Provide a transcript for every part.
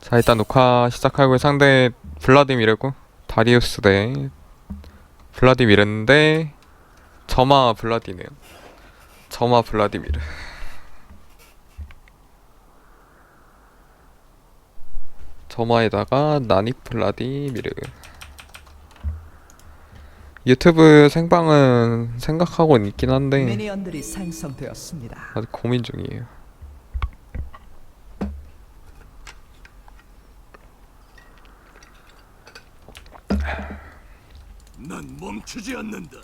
자 일단 녹화 시작하고 상대 블라디미르고 다리우스 대 블라디미르인데 저마 블라디네요 저마 블라디미르. 저마에다가 나니 블라디미르. 유튜브 생방은 생각하고 있긴 한데. 아직 고민 중이에요 난 멈추지 않는다.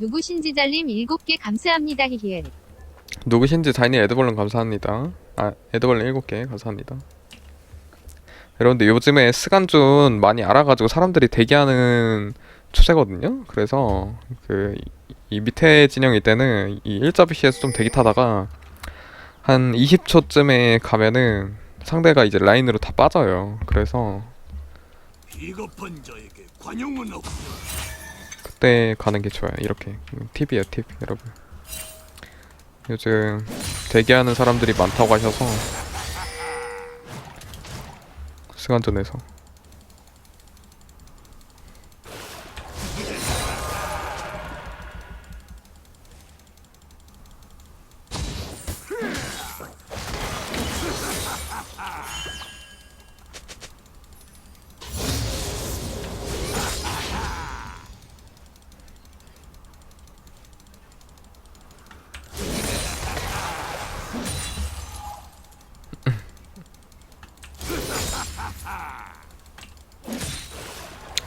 누구신지 달님 7개 감사합니다 히히엘 누구신지 자이니 에드벌룬 감사합니다. 아 에드벌룬 7개 감사합니다. 여러분들 요즘에 스간준 많이 알아가지고 사람들이 대기하는 추세거든요. 그래서 그 이 밑에 진영일 때는 이 일자 BC에서 좀 대기 타다가 한 20초쯤에 가면은 상대가 이제 라인으로 다 빠져요. 그래서 비겁한 자에게. 그때 가는 게 좋아요. 이렇게 팁이에요, 팁 여러분. 요즘 대기하는 사람들이 많다고 하셔서 시간 전에서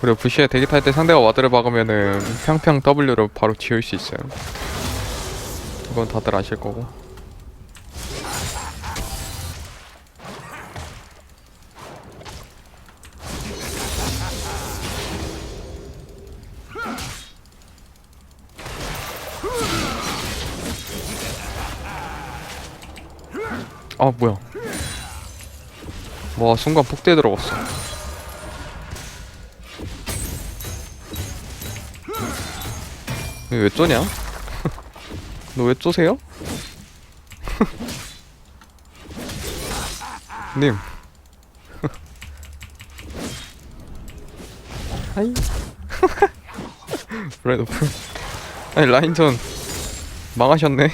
그리고 부시에 대기 탈 때 상대가 와드를 박으면은 평평 W로 바로 지울 수 있어요. 이건 다들 아실 거고. 아 뭐야? 와 순간 폭대 들어갔어. 왜 쪼냐? 너 왜 쪼세요? 님. 하이. 브레드 풀. 아니 라인전 망하셨네.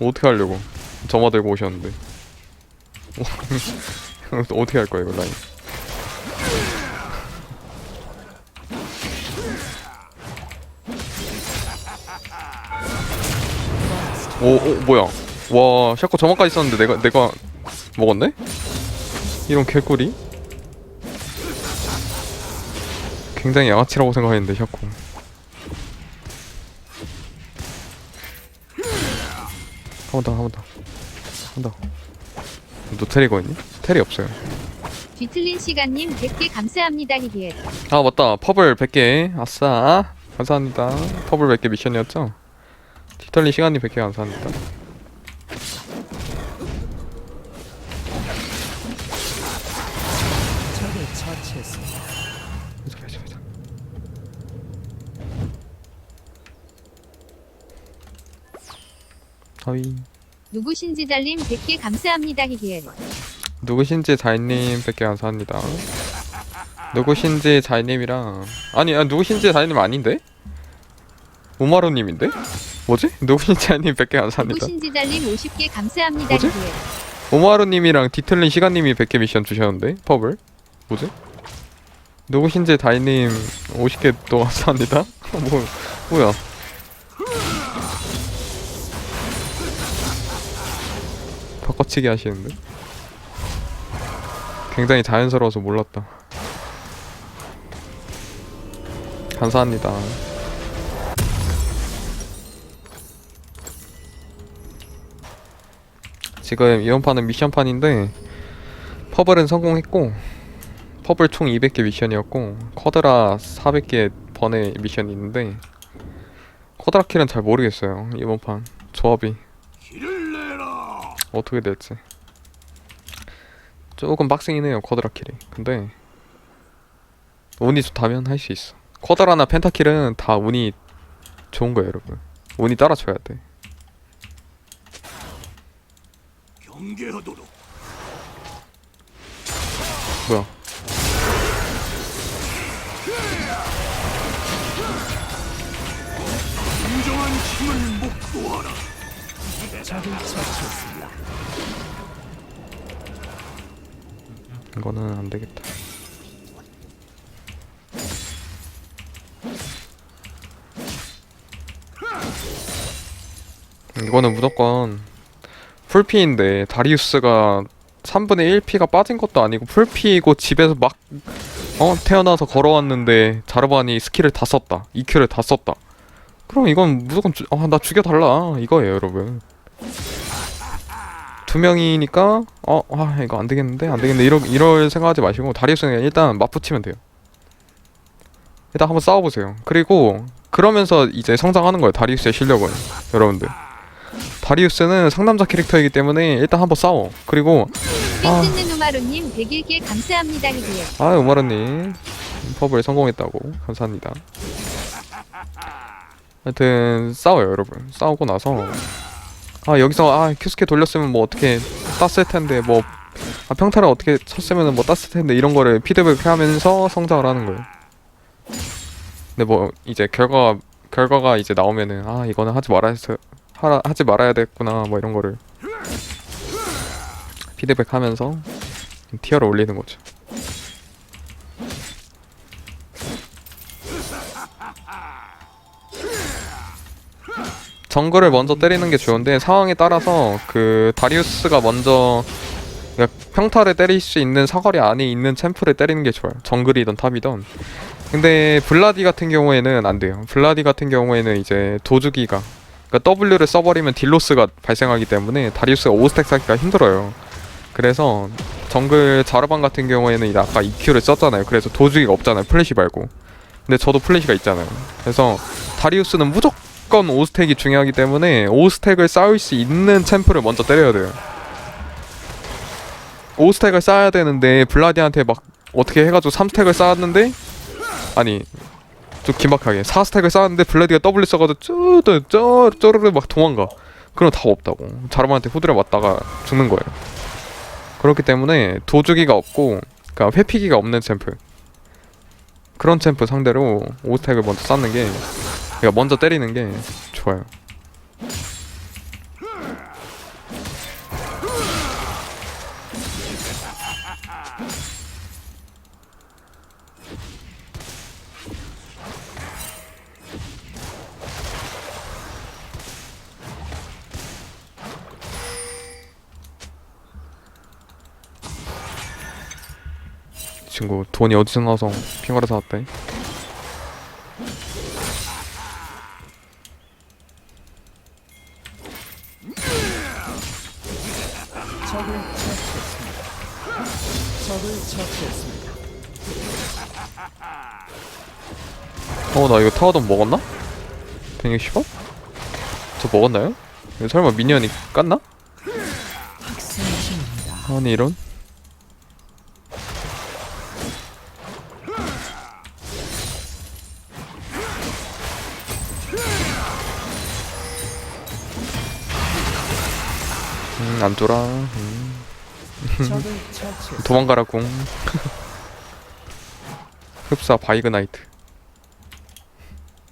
어떻게 하려고? 점화 들고 오셨는데. 어떻게 할 거야 이거 라인? 오, 오 뭐야? 와, 샤코 저만까지 있었는데 내가 내가 먹었네? 이런 개꿀이? 굉장히 양아치라고 생각했는데 샤코. 한 번 더, 한 번 더, 한 번 더. 노테리거 있니? 테리 없어요. 뒤틀린 시간님 100개 감사합니다 히히엘 아 맞다, 퍼블 100개, 아싸, 감사합니다. 퍼블 100개 미션이었죠? 티털리 시간이 100개 감사합니다. 적을 처치했습니다. 가자, 가자, 가자. 하위. 누구신지 달님 100개 감사합니다 히히엘 누구신지 자이님 뵙게 감사합니다. 누구신지 자이님이랑 아니 아, 누구신지 자이님 아닌데? 우마루님인데? 뭐지? 누구신지 자이님 뵙게 감사합니다. 누구신지 달님 50개 감사합니다 뭐지? 히히엘 우마루님이랑 디틀린 시간님이 100개 미션 주셨는데 퍼블 뭐지? 누구신지 다이님 50개 또 감사합니다. 뭐 뭐야? 바꿔치기 하시는데? 굉장히 자연스러워서 몰랐다. 감사합니다. 지금 이번 판은 미션판인데 퍼블은 성공했고 퍼블 총 200개 미션이었고 쿼드라 400개 번의 미션이 있는데 쿼드라 킬은 잘 모르겠어요 이번 판. 조합이. 어떻게 될지. 조금 빡세긴 해요 쿼드라 킬이. 근데 운이 좋다면 할 수 있어. 쿼드라나 펜타킬은 다 운이 좋은 거예요 여러분. 운이 따라줘야 돼 경계하도록. 뭐야 진정한 힘을 목도하라. 적을 처치했습니다. 이거는 안 되겠다. 이거는 무조건 풀피인데 다리우스가 3분의 1피가 빠진 것도 아니고 풀피이고 집에서 막 어? 태어나서 걸어왔는데 자르반이 스킬을 다 썼다. EQ를 다 썼다. 그럼 이건 무조건 주, 아, 나 죽여달라 이거예요 여러분. 두 명이니까 어, 아 이거 안 되겠는데 안 되겠는데 이러 이럴 생각하지 마시고 다리우스는 일단 맞붙이면 돼요. 일단 한번 싸워보세요. 그리고 그러면서 이제 성장하는 거예요. 다리우스의 실력은 여러분들. 다리우스는 상남자 캐릭터이기 때문에 일단 한번 싸워. 그리고 아. 삥 뜯는 우마루님 101개 감사합니다. 히디에. 아 우마르님 퍼블 성공했다고 감사합니다. 하여튼 싸워요 여러분. 싸우고 나서 아 여기서 아 큐스케 돌렸으면 뭐 어떻게 땄을 텐데 뭐 아, 평타를 어떻게 쳤으면 뭐 땄을 텐데 이런 거를 피드백하면서 성장을 하는 거예요. 근데 뭐 이제 결과가 결과가 이제 나오면은 아 이거는 하지 말아야 하라 하지 말아야 됐구나 뭐 이런 거를 피드백하면서 티어를 올리는 거죠. 정글을 먼저 때리는 게 좋은데 상황에 따라서 그 다리우스가 먼저 그러니까 평타를 때릴 수 있는 사거리 안에 있는 챔프를 때리는 게 좋아요. 정글이든 탑이든. 근데 블라디 같은 경우에는 안 돼요. 블라디 같은 경우에는 이제 도주기가 그러니까 W를 써버리면 딜로스가 발생하기 때문에 다리우스가 5스택 쌓기가 힘들어요. 그래서 정글 자르반 같은 경우에는 아까 EQ를 썼잖아요. 그래서 도주기가 없잖아요. 플래시 말고. 근데 저도 플래시가 있잖아요. 그래서 다리우스는 무조건 5스택이 중요하기 때문에 5스택을 쌓을 수 있는 챔프를 먼저 때려야 돼요. 5스택을 쌓아야 되는데 블라디한테 막 어떻게 해가지고 3스택을 쌓았는데 아니 좀 긴박하게. 4스택을 쌓았는데 블라디가 W 써가지고 쭈쭈 쪼르르 막 도망가. 그럼 답 없다고. 자르반한테 후드려 맞다가 죽는 거예요. 그렇기 때문에 도주기가 없고 그러니까 회피기가 없는 챔프. 그런 챔프 상대로 5스택을 먼저 쌓는 게 그러니까 먼저 때리는 게 좋아요 친구 돈이 어디서 나와서 핑거를 사왔대 적을 처치했습니다. 적을 처치했습니다. 어 나 이거 타워돈 먹었나? 160원? 저 먹었나요? 설마 미니언이 깠나? 아니 이런 안 돌아 음. 도망가라 궁 흡사 바이그나이트.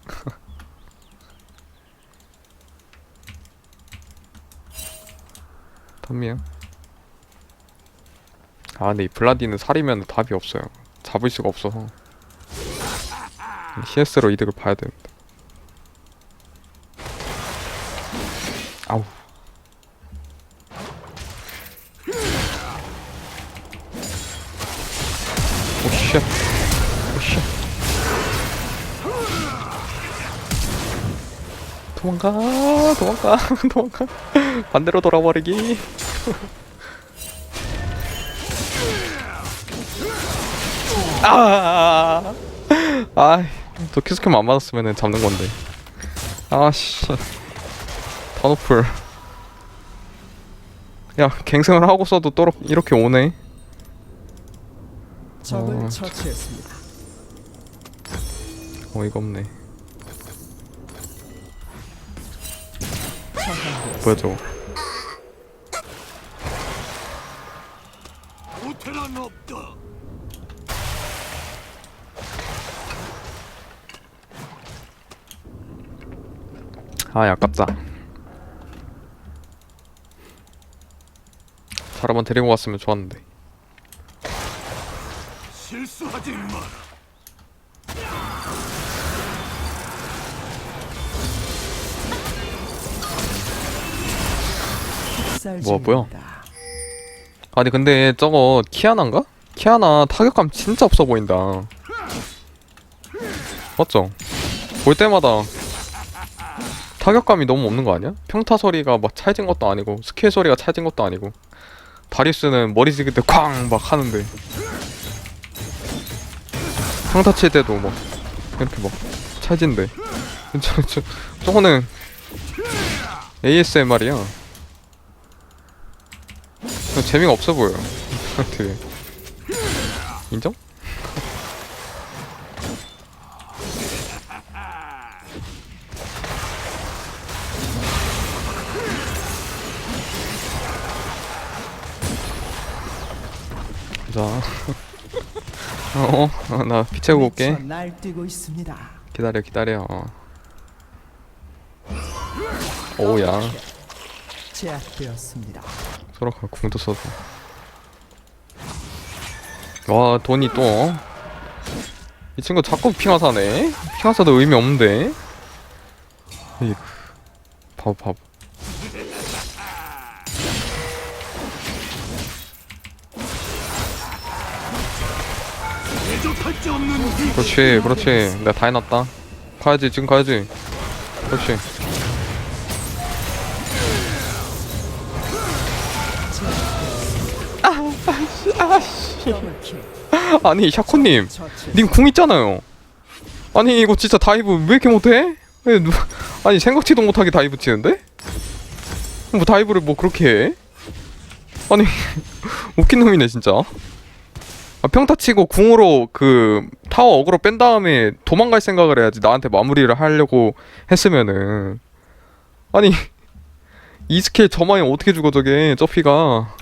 덤미야? 아 근데 이 블라디는 살이면 답이 없어요. 잡을 수가 없어서 CS로 이득을 봐야 됩니다. 아우 오쉣 오쉣 도망가 도망가 도망가 반대로 돌아버리기 아, 아, 저 키스캠 안 맞았으면 잡는 건데. 아씨, 단오플. 야, 갱생을 하고 써도 또 이렇게 오네. 적을 어. 처치했습니다. 어이가 없네. 뭐야 저거? 호텔은 없다. 아 아깝다. 사람만 데리고 왔으면 좋았는데. 실수하지 마라. 뭐, 뭐야? 아니 근데 저거 키아나인가? 키아나 타격감 진짜 없어 보인다 맞죠? 볼 때마다 타격감이 너무 없는 거 아니야? 평타 소리가 막 찰진 것도 아니고 스킬 소리가 찰진 것도 아니고 다리스는 머리 찍을 때쾅 막 하는데 평타 칠 때도 막 이렇게 막 찰진데. 저, 저, 저거는 ASMR이야. 재미가 없어 보여. 되게. 인정? 자, 어, 어, 나 피 채우고 올게. 날뛰고 있습니다. 기다려, 기다려. 어. 오야, 제압되었습니다. 소라카 궁도 써서. 와, 돈이 또. 어? 이 친구 자꾸 핑화사네. 핑화사도 의미 없는데. 이 바보 바보. 그렇지, 그렇지. 내가 다 해놨다. 가야지, 지금 가야지. 그렇지. 더블킬. 아니, 샤코님. 님 궁 있잖아요. 아니 이거 진짜 다이브 왜 이렇게 못해? 왜 누... 아니 생각지도 못하게 다이브 치는데? 뭐 다이브를 뭐 그렇게 해? 아니 웃긴 놈이네 진짜. 아, 평타 치고 궁으로 그 타워 어그로 뺀 다음에 도망갈 생각을 해야지 나한테 마무리를 하려고 했으면은 아니 이 스킬 저만이 어떻게 죽어 저게 저피가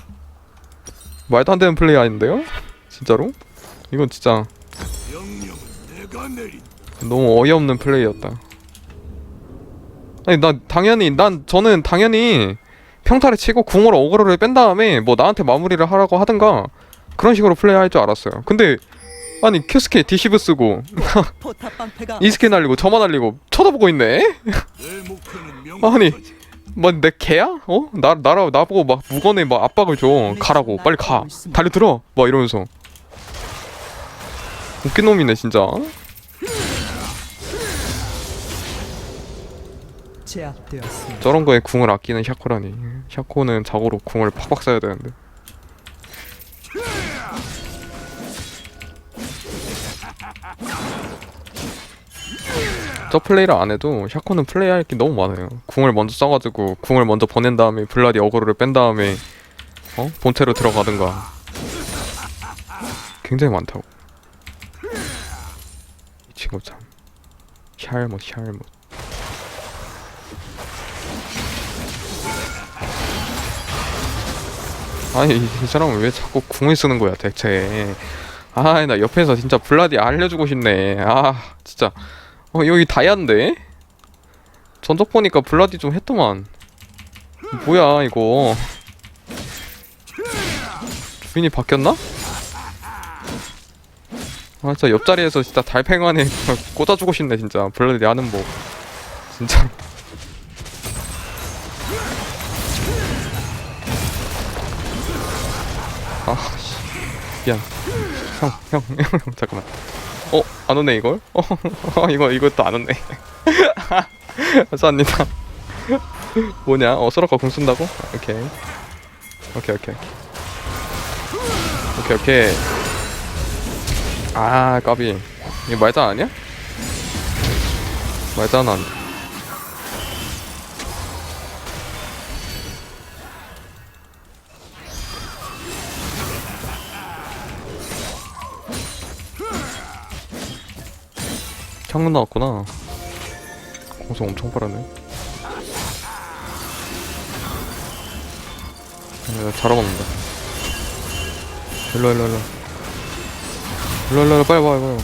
말도 안 되는 플레이 아닌데요? 진짜로? 이건 진짜. 너무 어이없는 플레이였다. 아니 나 당연히 난 저는 당연히 평타를 치고 궁으로 어그로를 뺀 다음에 뭐 나한테 마무리를 하라고 하든가 그런 식으로 플레이할 줄 알았어요. 근데 아니 큐스케 디시브 쓰고 이스케 날리고 저만 날리고 쳐다보고 있네. 아니. 명확하지. 뭐내 개야? 어? 나 나라 나보고 막 무건에 막 압박을 줘. 가라고 빨리 가. 달려들어. 막 이러면서 웃긴 놈이네 진짜. 저런 거에 궁을 아끼는 샤코라니 샤코는 자고로 궁을 팍팍 써야 되는데 저 플레이를 안 해도 샤코는 플레이할 게 너무 많아요. 궁을 먼저 써가지고 궁을 먼저 보낸 다음에 블라디 어그로를 뺀 다음에 어? 본체로 들어가든가. 굉장히 많다고. 이 친구 참. 샤알못 샤알못 아니 이, 이 사람은 왜 자꾸 궁을 쓰는 거야 대체. 아나 옆에서 진짜 블라디 알려주고 싶네. 아 진짜 어 여기 다이아인데 전적 보니까 블라디 좀 했더만 뭐야 이거 주인이 바뀌었나? 아 진짜 옆자리에서 진짜 달팽이관에 꽂아주고 싶네 진짜 블라디 하는 법 진짜 아, 씨. 미안. 형, 형, 형, 형, 잠깐만. 어, 안 오네, 이걸? 어, 이거, 이것도 안 오네. 감사합니다. 뭐냐? 어, 소라카 궁 쓴다고? 아, 오케이. 오케이, 오케이, 오케이. 오케이, 오케이. 아, 까비. 이거 말자 아니야? 말자는 안 창문 나왔구나. 공성 엄청 빠르네. 내가 잡아먹는다 일로 일로 일로. 일로 일로 빨리 와 이거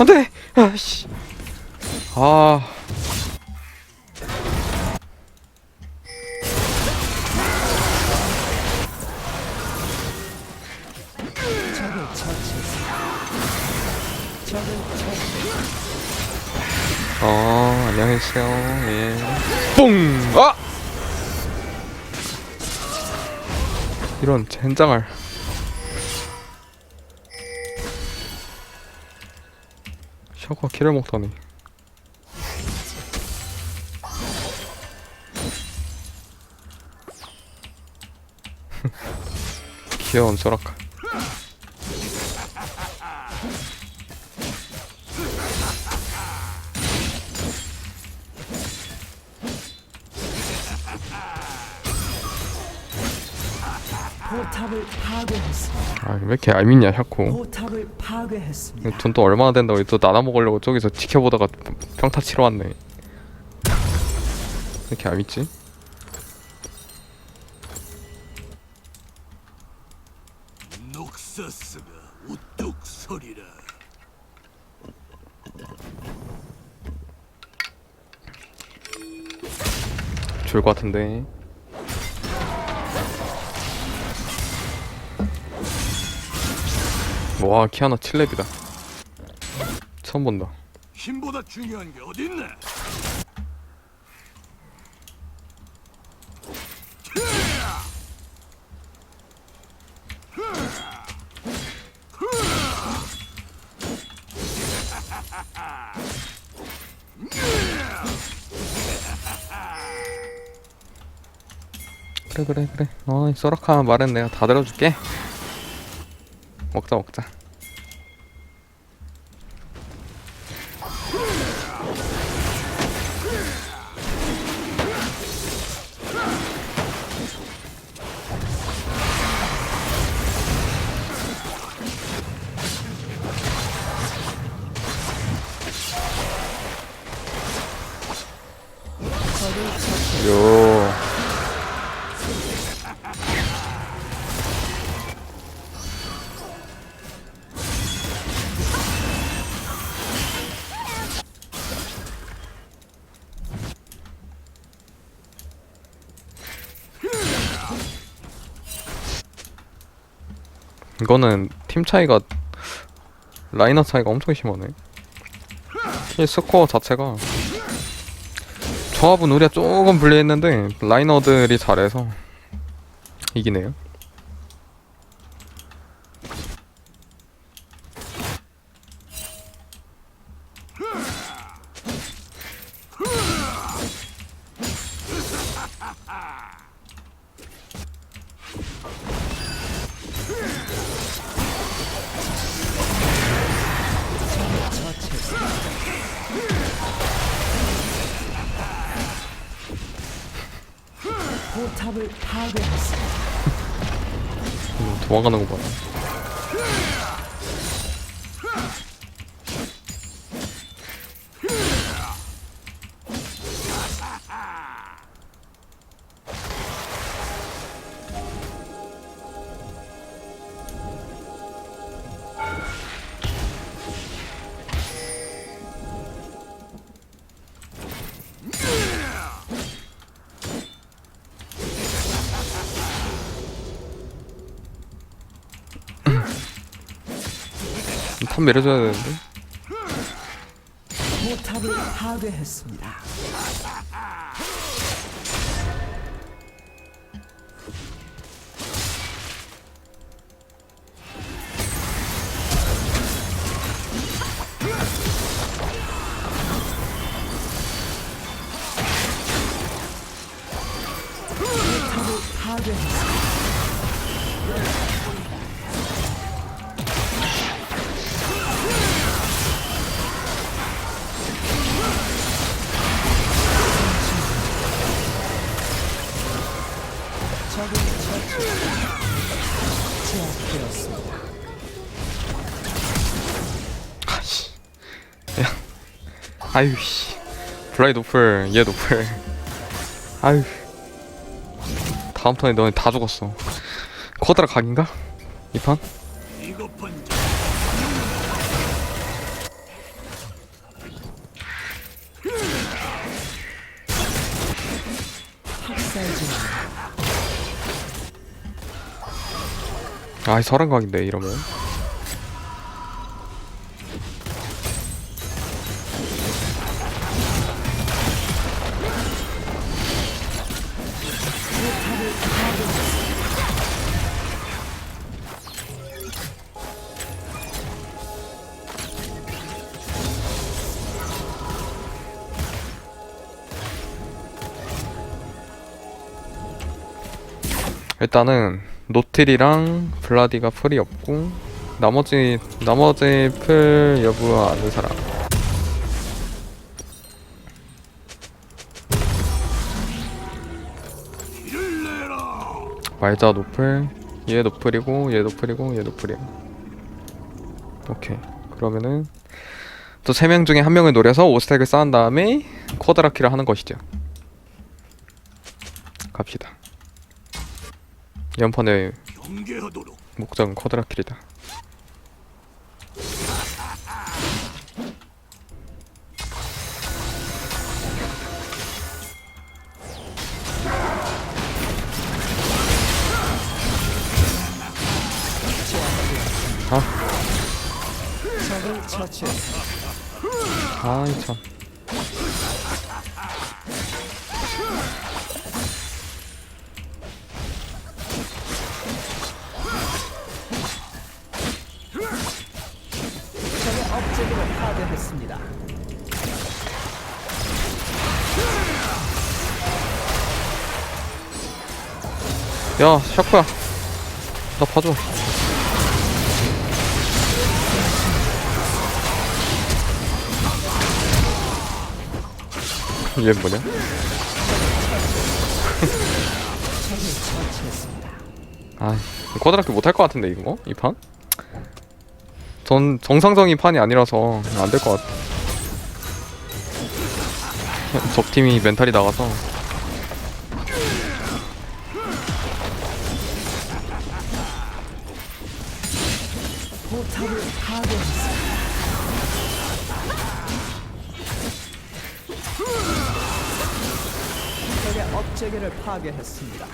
안돼! 아씨. 아. 이런 젠장할. 샤과 키를 먹다니. 귀여운 소라카. 아, 왜 이렇게 얄밉냐, 샤코. 포탑을 파괴했습니다. 돈 또 얼마나 된다고 또 나눠 먹으려고 저기서 지켜보다가 평타 치러 왔네. 왜 이렇게 우뚝 서리라. 좋을 것 같은데. 와, 키아나 7렙이다. 처음 본다. 힘보다 중요한 게 어딨나? 그래, 그래, 그래. 어, 이 소라카 말은 내가 다 들어줄게. 먹자, 먹자. 이거는 팀 차이가 라이너 차이가 엄청 심하네. 이 스코어 자체가 조합은 우리가 조금 불리했는데 라이너들이 잘해서 이기네요. 탑 내려줘야 되는데. 포탑을 파괴했습니다. 아유씨. 블라이 노플 얘 노플. 아유 다음 턴에 너네 다 죽었어. 커다란 각인가? 이 판? 아이 서른 각인데 이러면. 일단은 노틸이랑 블라디가 풀이 없고 나머지 나머지 풀 여부 아는 사람. 말자 노플. 얘 노플이고 얘 노플이고 얘 노플이야. 오케이. 그러면은 또 세 명 중에 한 명을 노려서 5스택을 쌓은 다음에 쿼드라키를 하는 것이죠. 갑시다 연판의. 목적은 적을 처치했습니다. 아이 참 야, 샤코야. 나 봐줘. 얘 뭐냐? 아, 쿼드라키 못할 것 같은데 이거 이 판? 전 정상적인 판이 아니라서 안 될 것 같아. 적 팀이 멘탈이 나가서 업체계를 파괴했습니다.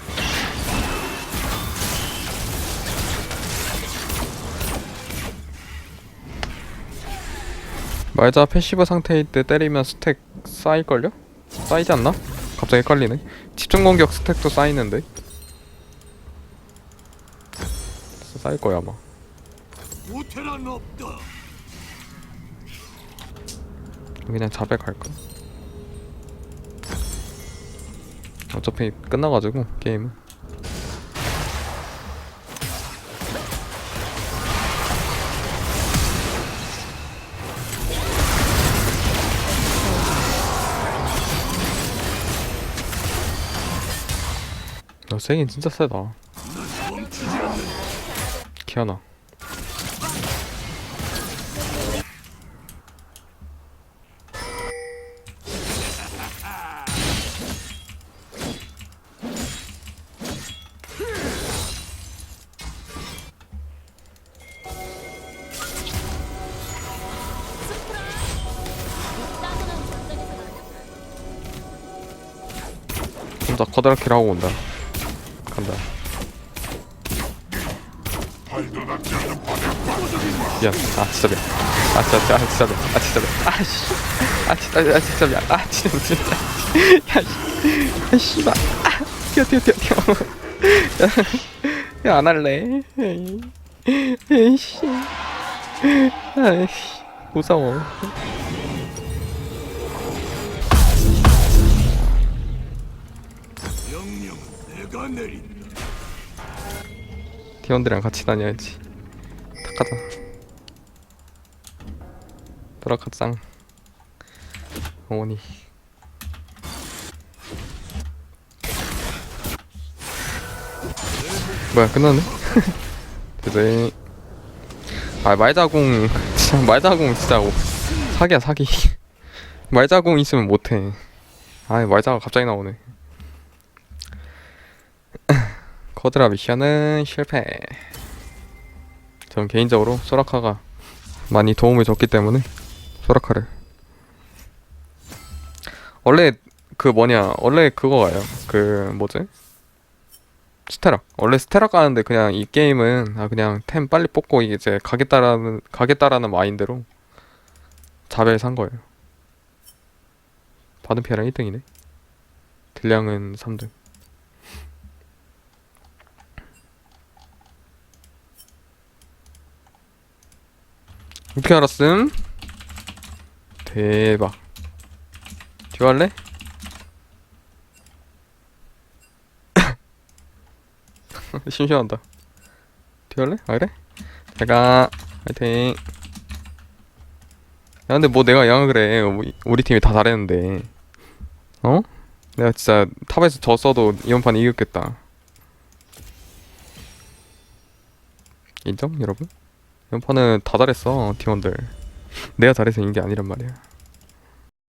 말자 패시브 상태일 때 때리면 스택 쌓일걸요? 쌓이지 않나? 갑자기 헷갈리네 집중 공격 스택도 쌓이는데 쌓일 거야 아마. 그냥 자백 할까? 어차피 끝나가지고 게임은 야 세긴 진짜 세다. 키아나 혼자 커다랗게 하고 온다 간다 미안. 아 진짜 미안. 아 진짜 아 진짜 미안. 아 진짜 미안. 아씨. 아 진짜 아 진짜 미안. 아 진짜 진짜. 야 씨. 아 씨발. 아 뛰어 뛰어 뛰어 뛰어. 야안 할래. 에이. 에이씨. 아이씨. 무서워. 팀원들이랑 같이 다녀야지. 탁하자. 돌아가짱. 어머니. 뭐야 끝났네? 되게 아 말자공 진짜 말자공 진짜 오- 사기야 사기 말자공 있으면 못해 아 말자가 갑자기 나오네 커드라 미션은 실패. 전 개인적으로 소라카가 많이 도움을 줬기 때문에 소라카를. 원래 그 뭐냐 원래 그거가요. 그 뭐지? 스테락 원래 스테락 가는데 그냥 이 게임은 아 그냥 템 빨리 뽑고 이제 가겠다라는 가겠다라는 마인드로 자벨 산 거예요. 받은 피해랑 1등이네. 딜량은 3등 어떻게 알았음? 대박 듀할래 심심한다 듀할래 아 그래? 내가 화이팅 야 근데 뭐 내가 양을 그래 우리 팀이 다 잘했는데 어? 내가 진짜 탑에서 졌어도 이번 판 이겼겠다 인정 여러분? 이번 판은 다 잘했어 팀원들. 내가 잘해서 이긴 게 아니란 말이야